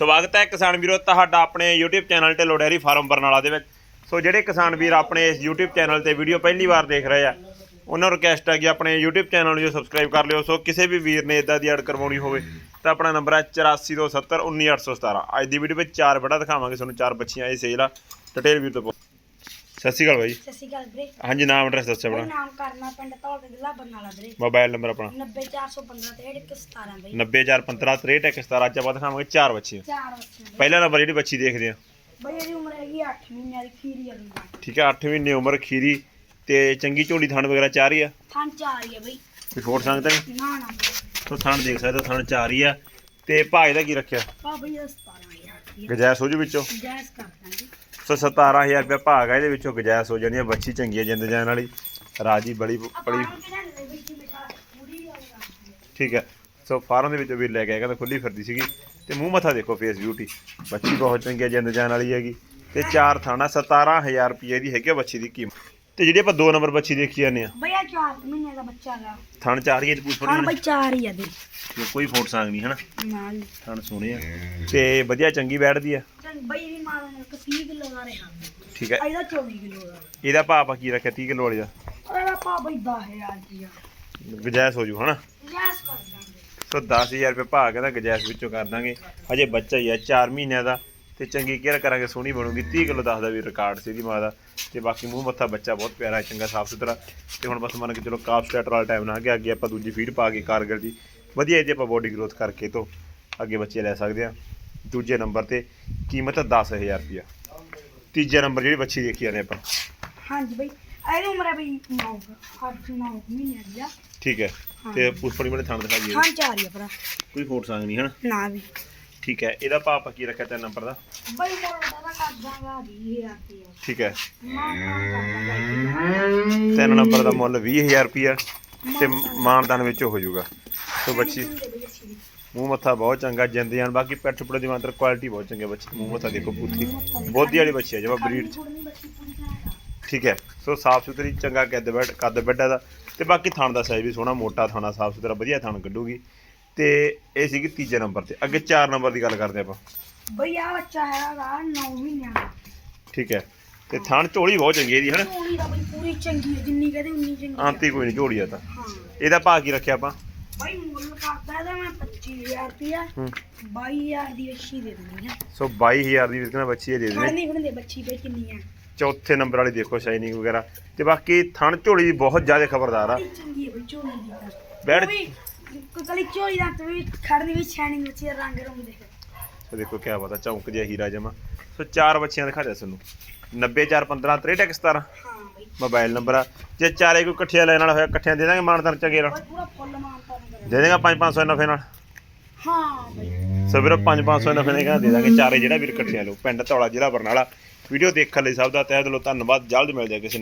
ਸਵਾਗਤ ਹੈ ਕਿਸਾਨ ਵੀਰੋ, ਤੁਹਾਡਾ ਆਪਣੇ YouTube ਚੈਨਲ 'ਤੇ ਲੋਡੈਰੀ ਫਾਰਮ ਬਰਨਾਲਾ ਦੇ ਵਿੱਚ। ਸੋ ਜਿਹੜੇ ਕਿਸਾਨ ਵੀਰ ਆਪਣੇ ਇਸ YouTube ਚੈਨਲ ਤੇ ਵੀਡੀਓ ਪਹਿਲੀ ਵਾਰ ਦੇਖ ਰਹੇ ਆ, ਉਹਨਾਂ ਨੂੰ ਰਿਕਵੈਸਟ ਹੈ ਕਿ ਆਪਣੇ YouTube ਚੈਨਲ ਨੂੰ ਸਬਸਕ੍ਰਾਈਬ ਕਰ ਲਿਓ। ਸੋ ਕਿਸੇ ਵੀ ਵੀਰ ਨੇ ਇਦਾਂ ਦੀ ਐਡ ਕਰਵਾਉਣੀ ਹੋਵੇ, ਤਾਂ ਆਪਣਾ ਨੰਬਰ ਹੈ 8427191817 ਅੱਜ ਦੀ ਵੀਡੀਓ ਵਿੱਚ ਚਾਰ ਬੜਾ ਦਿਖਾਵਾਂਗੇ, ਤੁਹਾਨੂੰ ਚਾਰ ਬੱਚੀਆਂ ਇਹ ਸੇਲ ਆ। ਡਿਟੇਲ ਵੀਰ ਤੋਂ ਪੁੱਛ- ਸਤਿ ਸ਼੍ਰੀ ਅਕਾਲ ਬਾਈ। ਸਤਿ ਸ਼੍ਰੀ ਅਕਾਲ ਵੀਰੇ। ਹਾਂਜੀ ਨਾਮ ਐਡਰੈਸ ਦੱਸੋ ਮੇਰਾ ਆਪਣਾ ਨਾਮ ਕਰਨਾ ਪਿੰਡ ਧੌਲ ਦੇ ਜ਼ਿਲ੍ਹਾ ਬਰਨਾਲਾ ਵੀਰੇ। ਮੋਬਾਈਲ ਨੰਬਰ ਆਪਣਾ। 90415 ਤੇ 117 ਵੀਰੇ 904156317 ਅੱਜ ਆਪਾਂ ਦਿਖਾਵਾਂਗੇ ਚਾਰ ਬੱਚੀਆਂ ਚਾਰ ਬੱਚੇ ਪਹਿਲਾ ਨੰਬਰ ਜਿਹੜੀ ਬੱਚੀ ਦੇਖਦੇ ਆ ਬਈ ਇਹਦੀ ਉਮਰ ਹੈਗੀ 8 ਮਹੀਨਿਆਂ ਦੀ ਖੀਰੀ ਵਾਲੀ ਠੀਕ ਹੈ 8 ਮਹੀਨੇ ਉਮਰ ਖੀਰੀ ਤੇ ਚੰਗੀ ਝੋਲੀ ਥਣ ਵਗੈਰਾ ਚਾਹ ਰਹੀ ਆ? ਥਾਂ ਚਾਰ ਹੀ ਆ ਬਈ। ਕੋਈ ਫੋਟ ਸੰਗਤ ਨਹੀਂ ਨਾ ਨਾ ਤੋ ਥਣ ਦੇਖ ਸਕਦੇ ਹੋ ਥਣ ਚਾਹ ਰਹੀ ਆ। ਤੇ ਭਾਜ ਦਾ ਕੀ ਰੱਖਿਆ? ਬਈ 17000 ਦੀ ਗਜੈਸ ਹੋ ਜੂ ਵਿੱਚੋਂ? ਜੈਸ ਕਰ ਦਾਂਗੇ ਸੋ 17000 ਰੁਪਏ ਭਾਗ ਆ ਇਹਦੇ ਵਿੱਚੋਂ ਗਜੈਸ ਹੋ ਜਾਣੀ ਆ ਬੱਚੀ ਚੰਗੀ ਜਿੰਦ ਜਾਨ ਵਾਲੀ। ਰਾਜੀ ਬੜੀ ਬੜੀ ਨੂੰ ਠੀਕ ਹੈ। ਸੋ ਫਾਰਮ ਦੇ ਵਿੱਚੋਂ ਵੀ ਲੈ ਕੇ ਆਇਆ ਕਹਿੰਦਾ ਖੁੱਲੀ ਫਿਰਦੀ ਸੀਗੀ। ਤੇ ਮੂੰਹ ਮੱਥਾ ਦੇਖੋ ਫੇਸ ਬਿਊਟੀ ਬੱਚੀ ਬਹੁਤ ਚੰਗੀ ਜਿੰਦ ਜਾਨ ਵਾਲੀ ਹੈਗੀ। ਤੇ ਚਾਰ ਥਾਣਾ 17000 ਰੁਪਏ ਦੀ ਹੈਗੀ ਬੱਚੀ ਦੀ ਕੀਮਤ। ਤੇ ਜਿਹੜੀ ਆਪਾਂ ਦੋ ਨੰਬਰ ਬੱਚੀ ਦੇਖੀ ਜਾਂਦੇ ਆ ਬਈ ਇਹ 4 ਮਹੀਨਿਆਂ ਦਾ ਬੱਚਾ ਹੈਗਾ। ਥਣ ਚਾਰ ਹੀ ਪੂਛ ਹਾਂ ਫੜੀ ਬਈ ਚਾਰ ਹੀ ਆ ਦੇ। ਕੋਈ ਫੋਟ ਸੰਗ ਨਹੀਂ ਹਨਾ? ਨਾਲ ਥਣ ਸੋਹਣੇ ਆ। ਤੇ ਵਧੀਆ ਚੰਗੀ ਬੈਠਦੀ ਆ। ਚੰਗ ਬਈ ਦੀ ਮਾਂ ਨੇ 30 ਕਿਲੋ ਦਾ ਰਿਹਾ। ਠੀਕ ਹੈ। ਇਹਦਾ 24 ਕਿਲੋ ਦਾ। ਇਹਦਾ ਭਾਅ ਆਪਾਂ ਕੀ ਰੱਖਿਆ? 30 ਕਿਲੋ ਵਾਲੀ ਦਾ? ਉਹਦਾ ਪਾ ਬਈ 10000 ਰੁਪਇਆ ਗਜੈਸ ਹੋ ਜੂ ਹਨਾ? ਜੈਸ ਕਰ ਦਾਂਗੇ। ਸੋ 10000 ਰੁਪਏ ਭਾਅ ਕਹਿੰਦਾ ਗਜੈਸ ਵਿੱਚੋਂ ਕਰ ਦਾਂਗੇ। ਹਜੇ ਬੱਚਾ ਹੀ ਆ 4 ਮਹੀਨਿਆਂ ਦਾ। ਤੇ ਚੰਗੀ ਕੇਅਰ ਕਰਾਂਗੇ ਸੋਹਣੀ ਬਣੂਗੀ। 30 ਕਿਲੋ ਦੱਸਦਾ ਵੀ ਰਿਕਾਰਡ ਸੀ ਇਹਦੀ ਮਾਂ ਦਾ। ਤੇ ਬਾਕੀ ਮੂੰਹ ਮੱਥਾ ਬੱਚਾ ਬਹੁਤ ਪਿਆਰਾ ਚੰਗਾ ਸਾਫ਼ ਸੁਥਰਾ। ਤੇ ਹੁਣ ਬਸ ਮੰਨ ਕੇ ਚਲੋ ਕਾਫ ਸਟਾਰਟਰ ਵਾਲਾ ਟਾਈਮ ਨਾ ਆ ਗਿਆ ਅੱਗੇ ਆਪਾਂ ਦੂਜੀ ਫੀਡ ਪਾ ਕੇ ਕਾਰਗਰ ਦੀ। ਵਧੀਆ ਇਹਦੀ ਆਪਾਂ ਬੋਡੀ ਗਰੋਥ ਕਰਕੇ ਤੋਂ ਅੱਗੇ ਬੱਚੇ ਲੈ ਸਕਦੇ ਆ ਦੂਜੇ ਨੰਬਰ ਤੇ ਕੀਮਤ ਹੈ 10000 ਰੁਪਇਆ। ਤੀਜੇ ਨੰਬਰ ਜਿਹੜੀ ਬੱਚੀ ਦੇਖੀ ਜਾਂਦੇ ਆਪਾਂ। ਹਾਂਜੀ ਬਈ ਇਹਦੀ ਉਮਰ ਹੈ ਬਈ 9 8 9 ਮਹੀਨਿਆਂ ਦੀ ਆ। ਠੀਕ ਹੈ ਹਾਂ। ਤੇ ਪੁੱਛਪੜੀ ਬੜੇ ਥਾਂ ਦਿਖਾਈਏ ਥਾਂ ਚਾਰ ਹੀ ਆ ਭਰਾ। ਕੋਈ ਫੋਟ ਸੰਗ ਨਹੀਂ ਹਨਾ? ਨਾ ਵੀ ਠੀਕ ਹੈ ਇਹਦਾ ਭਾਅ ਆਪਾਂ ਕੀ ਰੱਖਿਆ ਤਿੰਨ ਨੰਬਰ ਦਾ? ਬਈ ਮੋਰ ਦਾ ਕਰ ਦਾਂਗਾ 20000 ਰੁਪਇਆ। ਠੀਕ ਹੈ। ਤਿੰਨ ਨੰਬਰ ਦਾ ਮੁੱਲ 20000 ਰੁਪਿਆ ਤੇ ਮਾਨਦਾਨ ਵਿੱਚ ਹੋ ਜਾਊਗਾ। ਸੋ ਬੱਚੀ। ਮੂੰਹ ਮੱਥਾ ਬਹੁਤ ਚੰਗਾ ਜਿੰਦ ਜਾਨ ਬਾਕੀ ਪੈਟ ਟੁਪੜੇ ਦੀ ਮਾਤਰ ਕੁਆਲਿਟੀ ਬਹੁਤ ਚੰਗੀ ਹੈ ਬੱਚੀ ਮੂੰਹ ਮੱਥਾ ਦੇਖੋ ਪੂਰੀ ਬੋਧੀ ਵਾਲੀ ਬੱਚੀ ਹੈ ਜਿਵੇਂ ਬਰੀਡ ਠੀਕ ਹੈ। ਸੋ ਸਾਫ਼ ਸੁਥਰੀ ਚੰਗਾ ਕੱਦ ਬੈਡ ਕੱਦ ਬੈੱਡਾ ਦਾ ਤੇ ਬਾਕੀ ਥਣ ਦਾ ਸਾਈਜ਼ ਵੀ ਸੋਹਣਾ ਮੋਟਾ ਥਾਣਾ ਸਾਫ਼ ਸੁਥਰਾ ਵਧੀਆ ਥਣ ਕੱਢੂਗੀ। ਤੇ ਇਹ ਸੀਗੀ ਤੀਜੇ ਨੰਬਰ ਤੇ। ਅੱਗੇ 4 ਨੰਬਰ ਦੀ ਗੱਲ ਕਰਦੇ ਆਪਾਂ। ਬਈ ਆ ਬੱਚਾ ਹੈਗਾ 9 ਮਹੀਨਿਆਂ ਦਾ। ਠੀਕ ਹੈ। ਤੇ ਥਣ ਝੋਲੀ ਬਹੁਤ ਚੰਗੀ ਹੈ ਇਹਦੀ ਹਨਾ? ਸੋਹਣੀ ਦਾ ਬਈ ਪੂਰੀ ਚੰਗੀ ਹੈ ਜਿੰਨੀ ਕਹਦੇ ਉਨੀ ਚੰਗੀ। ਆਂਤੀ ਕੋਈ ਨਹੀਂ ਝੋਲੀ ਆ ਤਾਂ। ਇਹਦਾ ਭਾਅ ਕੀ ਰੱਖਿਆ ਆਪਾਂ? ਬਈ ਮੁੱਲ ਕਰਦਾ ਇਹਦਾ ਮੈਂ 25000 ਰੁਪਇਆ। ਹੂੰ। 22000 ਦੀ ਅੱਛੀ ਦੇ ਦਿੰਦੀ ਆ। ਸੋ 22000 ਦੀ ਵਿਕਣਾ ਬੱਚੀ ਇਹ ਦੇ ਦੇਣੇ। ਖੜਨੀ ਖੜਨੀ ਬੱਚੀ ਬਈ ਕਿੰਨੀ ਆ। ਚੌਥੇ ਨੰਬਰ ਵਾਲੀ ਦੇਖੋ ਸ਼ਾਈਨਿੰਗ ਵਗੈਰਾ। ਤੇ ਬਾਕੀ ਥਣ ਝੋਲੀ ਦੀ ਬਹੁਤ ਜ਼ਿਆਦਾ ਖਬਰਦਾਰ ਆ। ਬੜੀ ਚੰਗੀ ਹੈ ਬਈ ਝੋਲੀ ਦੀ ਤਾਂ। ਬੈਠ- ਉਹ ਵੀ ਕੋਈ ਕਲੀ ਝੋਲੀ ਦਾ ਤੇ ਵੀ ਖੜਨੀ ਵੀ ਸ਼ਾਈਨਿੰਗ ਵਿੱਚ ਹੀ ਰੰਗ ਰੰਗ ਦੇਖ ਸੋ ਦੇਖੋ ਕਿਆ ਪਤਾ ਚੌਂਕ ਜਿਹਾ ਹੀਰਾ ਜਮਾ। ਸੋ ਚਾਰ ਬੱਚੀਆਂ ਦਿਖਾ ਦਿਆ ਤੁਹਾਨੂੰ। 90415 6317 ਹਾਂ ਬਈ। ਮੋਬਾਈਲ ਨੰਬਰ ਆ। ਜੇ ਚਾਰੇ ਕੋਈ ਇਕੱਠੀਆਂ ਲੈਣ ਵਾਲਾ ਹੋਇਆ ਇਕੱਠਿਆਂ ਦੇ ਦਾਂਗੇ ਮਾਨਦਾਰ ਚੰਗੇ ਨਾਲ। ਪੂਰਾ ਫੁੱਲ ਕਰੇ ਦੇ ਦੇਗਾ 5-500 ਨਫੇ ਨਾਲ? ਹਾਂ। ਬਈ ਸੋ ਵੀਰੋ 5-500 ਨਫੇ ਨੇ ਕਹਿੰਦਾ ਦੇ ਦਾਂਗੇ। ਚਾਰੇ ਜਿਹੜਾ ਵੀਰ ਇਕੱਠੀਆਂ ਲਓ। ਪਿੰਡ ਧੌਲਾ ਜ਼ਿਲ੍ਹਾ ਬਰਨਾਲਾ। ਵੀਡੀਓ ਦੇਖਣ ਲਈ ਸਭ ਦਾ ਤਹਿ ਦਿਲੋਂ ਧੰਨਵਾਦ। ਜਲਦ ਮਿਲਦੇ ਆ ਕਿਸੇ